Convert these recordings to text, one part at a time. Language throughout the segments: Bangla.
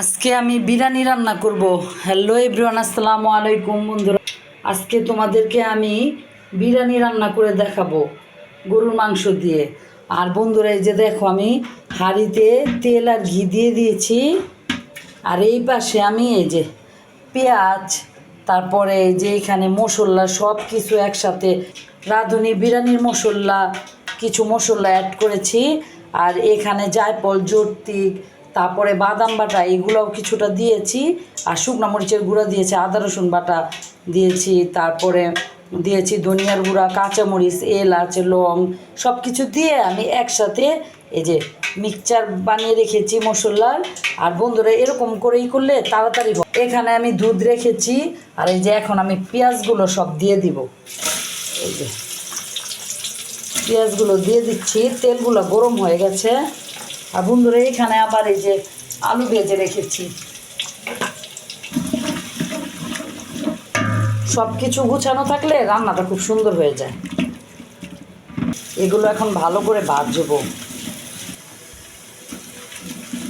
আজকে আমি বিরিয়ানি রান্না করব। হ্যালো এভরিওয়ান আসসালামু আলাইকুম বন্ধুরা। আজকে তোমাদেরকে আমি বিরিয়ানি রান্না করে দেখাবো গরুর মাংস দিয়ে। আর বন্ধুরা, এই যে দেখো, আমি হাঁড়িতে তেল আর ঘি দিয়ে দিয়েছি। আর এই পাশে আমি এই যে পেঁয়াজ, তারপরে যে এখানে মশলা সব কিছু একসাথে রাঁধুনি, বিরিয়ানির মশলা, কিছু মশলা অ্যাড করেছি। আর এখানে জায়ফল, জর্তিক তারপরে বাদাম বাটা, এগুলোও কিছুটা দিয়েছি। আর শুকনো মরিচের গুঁড়া দিয়েছি, আদা রসুন বাটা দিয়েছি। তারপরে দিয়েছি ধনিয়ার গুঁড়া, কাঁচামরিচ, এলাচ, লং সব কিছু দিয়ে আমি একসাথে এই যে মিক্সচার বানিয়ে রেখেছি মশলার। আর বন্ধুরা, এরকম করেই করলে তাড়াতাড়ি। এখানে আমি দুধ রেখেছি, আর এই যে এখন আমি পেঁয়াজগুলো সব দিয়ে দিব। এই যে পেঁয়াজগুলো দিয়ে দিচ্ছি, তেলগুলো গরম হয়ে গেছে। আর বন্ধুরা, এখানে আবার এই যে আলু ভেজে রেখেছি। সব কিছু গুছানো থাকলে রান্নাটা খুব সুন্দর হয়ে যায়। এগুলো এখন ভালো করে ভাজবো।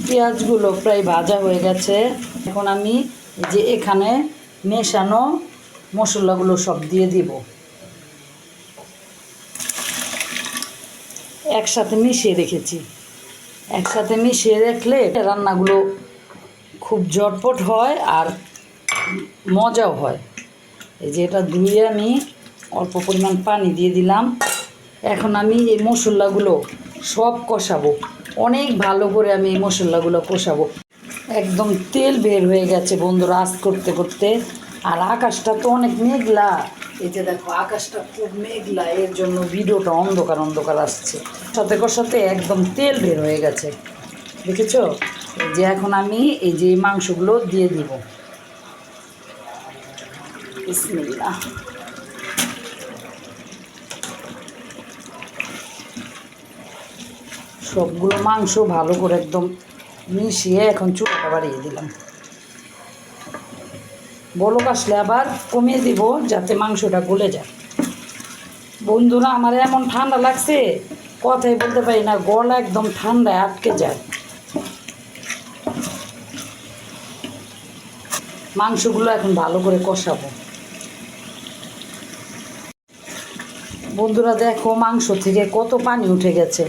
পেঁয়াজগুলো প্রায় ভাজা হয়ে গেছে। এখন আমি যে এখানে মেশানো মশলাগুলো সব দিয়ে দিব। একসাথে মিশিয়ে রেখেছি। একসাথে মিশিয়ে রাখলে রান্নাগুলো খুব জটপট হয় আর মজাও হয়। এই যে এটা ধুয়ে আমি অল্প পরিমাণ পানি দিয়ে দিলাম। এখন আমি এই মশলাগুলো সব কষাবো। অনেক ভালো করে আমি এই মশলাগুলো কষাবো। একদম তেল বের হয়ে গেছে বন্ধুরা আজ করতে করতে। আর আকাশটা তো অনেক মেঘলা। এই যে দেখো, আকাশটা খুব মেঘলা, এর জন্য ভিডিওটা অন্ধকার অন্ধকার আসছে। সাথে কষাতে একদম তেল বের হয়ে গেছে। দেখেছ? যে এখন আমি এই যে মাংসগুলো দিয়ে দিব। বিসমিল্লাহ। সবগুলো মাংস ভালো করে একদম মিশিয়ে এখন চুলাটা বাড়িয়ে দিলাম। বলক আসলে আবার কমিয়ে দিব যাতে মাংসটা গলে যায়। বন্ধুরা, আমার এমন ঠান্ডা লাগছে, কথাই বলতে পারি না, গলা একদম ঠান্ডায় আটকে যায়। মাংসগুলো এখন ভালো করে কষাবো। বন্ধুরা, দেখো মাংস থেকে কত পানি উঠে গেছে।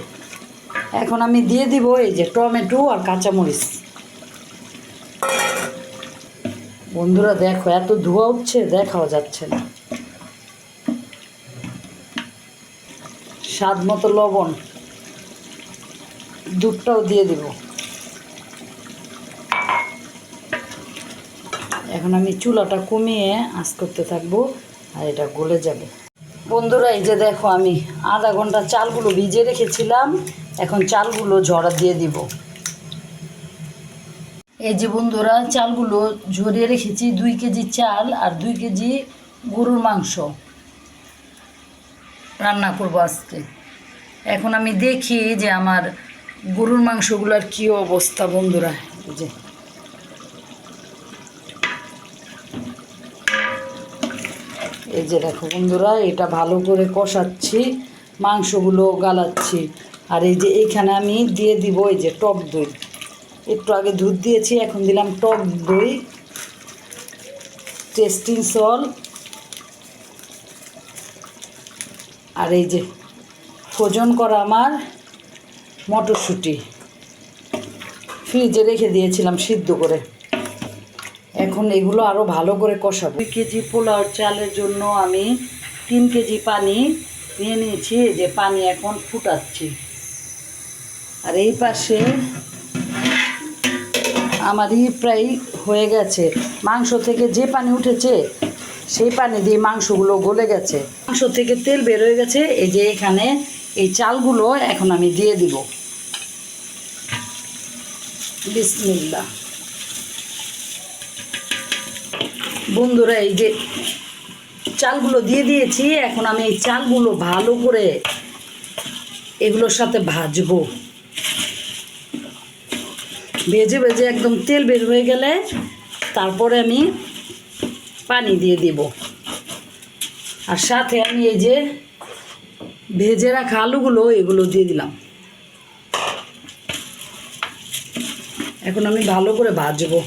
এখন আমি দিয়ে দিব এই যে টমেটো আর কাঁচামরিচ। বন্ধুরা দেখো, এত ধোয়া উঠছে, দেখাও যাচ্ছে না। স্বাদ মতো লবণ। দুধটাও দিয়ে দিব। এখন আমি চুলাটা কমিয়ে আঁচ করতে থাকব, আর এটা গলে যাবে। বন্ধুরা, এই যে দেখো, আমি আধা ঘণ্টা চালগুলো ভিজে রেখেছিলাম। এখন চালগুলো ঝরা দিয়ে দিব। এই যে বন্ধুরা, চালগুলো ঝরিয়ে রেখেছি, দুই কেজি চাল আর দুই কেজি গরুর মাংস। রান্না করব আজকে। এখন আমি দেখি যে আমার গরুর মাংসগুলোর কী অবস্থা বন্ধুরা। যে। এই যে দেখো বন্ধুরা, এটা ভালো করে কষাচ্ছি, মাংসগুলো গালাচ্ছি। আর এই যে এইখানে আমি দিয়ে দিব এই যে টক দই। একটু আগে দুধ দিয়েছি, এখন দিলাম টক দই টেস্টিং সল আর এই যে ফোজন করা আমার মটরশুঁটি। ফ্রিজে রেখে দিয়েছিলাম সিদ্ধ করে। এখন এগুলো আরও ভালো করে কষাবো। দুই কেজি পোলাও চালের জন্য আমি তিন কেজি পানি নিয়ে নিয়েছি যে পানি এখন ফুটাচ্ছি। আর এই পাশে আমারই প্রায় হয়ে গেছে। মাংস থেকে যে পানি উঠেছে, সেই পানি দিয়ে মাংসগুলো গলে গেছে। মাংস থেকে তেল বের হয়ে গেছে, এই যে এখানে এই চালগুলো এখন আমি দিয়ে দিব। বিসমিল্লা বন্ধুরা, এই যে চালগুলো দিয়ে দিয়েছি, এখন আমি এই চালগুলো ভালো করে এগুলোর সাথে ভাজবো। ভেজে ভেজে একদম তেল বের হয়ে গেলে তারপরে আমি পানি দিয়ে দিব। আর সাথে আমি এই যে ভেজে রাখা আলুগুলো, এগুলো দিয়ে দিলাম। এখন আমি ভালো করে ভাজবো।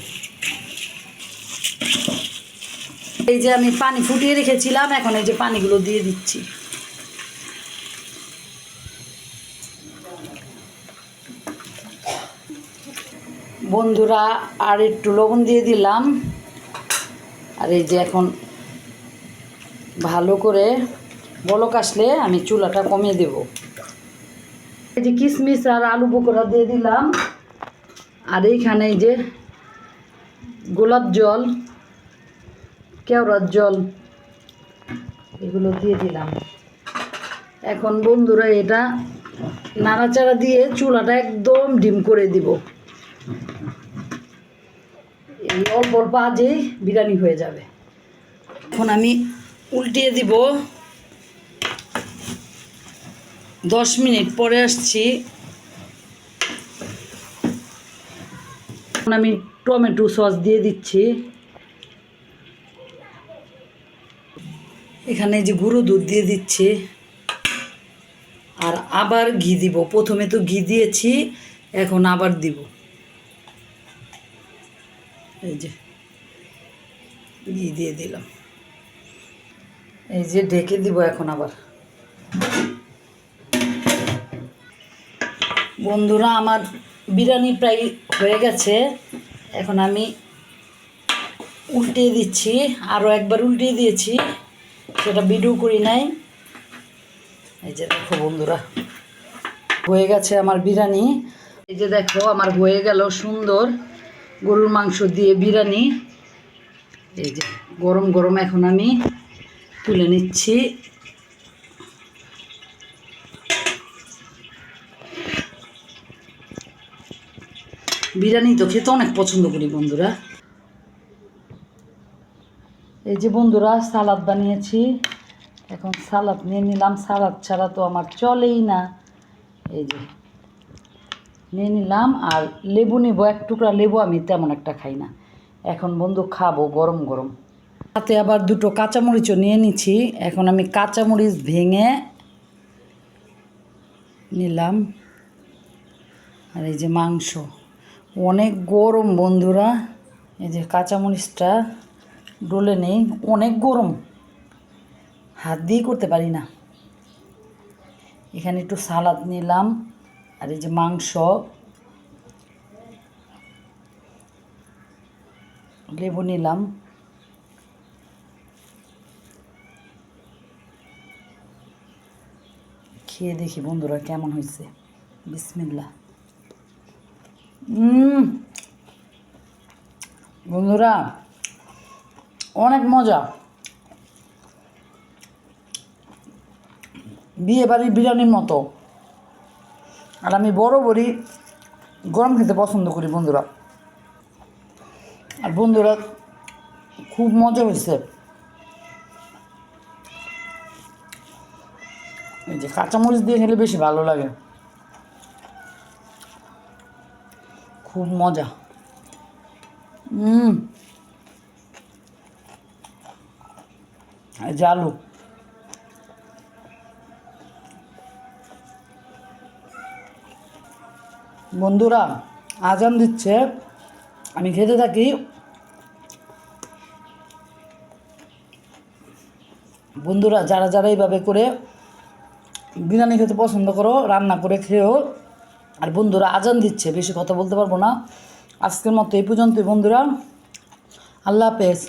এই যে আমি পানি ফুটিয়ে রেখেছিলাম, এখন এই যে পানিগুলো দিয়ে দিচ্ছি। বন্ধুরা, আর একটু লবণ দিয়ে দিলাম। আর এই যে এখন ভালো করে বলক আসলে আমি চুলাটা কমিয়ে দেব। এই যে কিশমিশ আর আলু পকোড়া দিয়ে দিলাম। আর এইখানে এই যে গোলাপ জল, কেওড়ার জল, এগুলো দিয়ে দিলাম। এখন বন্ধুরা এটা নাড়াচাড়া দিয়ে চুলাটা একদম ডিম করে দিব। এই অল্প অল্প আজেই বিরিয়ানি হয়ে যাবে। এখন আমি উল্টিয়ে দিব। দশ মিনিট পরে আসছি। এখন আমি টমেটো সস দিয়ে দিচ্ছি। এখানে যে গুঁড়ো দুধ দিয়ে দিচ্ছি। আর আবার ঘি দিব। প্রথমে তো ঘি দিয়েছি, এখন আবার দিব। এই যে ঘি দিয়ে দিলাম। এই যে ঢেকে দিব এখন আবার। বন্ধুরা, আমার বিরিয়ানি প্রায় হয়ে গেছে। এখন আমি উল্টিয়ে দিচ্ছি আরও একবার উল্টিয়ে দিয়েছি। সেটা ভিডিও করি নাই। এই যে দেখো বন্ধুরা, হয়ে গেছে আমার বিরিয়ানি। এই যে দেখো, আমার হয়ে গেল সুন্দর। গরুর মাংস দিয়ে বিরিয়ানি। এই যে গরম গরম এখন আমি তুলে নিচ্ছি। বিরিয়ানি তো খেতে অনেক পছন্দ করি বন্ধুরা। এই যে বন্ধুরা, সালাদ বানিয়েছি। এখন সালাদ নিয়ে নিলাম। সালাদ ছাড়া তো আমার চলেই না। এই যে নিয়ে নিলাম আর লেবু নিব, এক টুকরা লেবু আমি তেমন একটা খাই না। এখন বন্ধু খাব গরম গরম। তাতে আবার দুটো কাঁচামরিচও নিয়ে নিচ্ছি। এখন আমি কাঁচামরিচ ভেঙে নিলাম। আর এই যে মাংস। অনেক গরম বন্ধুরা। এই যে কাঁচামরিচটা ডলে নেই, অনেক গরম। হাত দিয়ে করতে পারি না। এখানে একটু সালাদ নিলাম। আর এই যে মাংস, লেবু নিলাম। খেয়ে দেখি বন্ধুরা কেমন হয়েছে। বিসমিল্লা বন্ধুরা, অনেক মজা। বিয়ে বাড়ির বিরিয়ানির মতো। আর আমি বড়ি গরম খেতে পছন্দ করি বন্ধুরা। আর বন্ধুরা, খুব মজা হয়েছে। এই যে কাঁচামরিচ দিয়ে খেলে বেশি ভালো লাগে। খুব মজা। হুম আলু। বন্ধুরা, আজান দিচ্ছে। আমি খেতে থাকি। বন্ধুরা, যারা যারা এইভাবে করে বিরিয়ানি খেতে পছন্দ করো, রান্না করে খেয়েও। আর বন্ধুরা, আজান দিচ্ছে, বেশি কথা বলতে পারব না। আজকের মতো এই পর্যন্তই বন্ধুরা। আল্লাহ হাফেজ।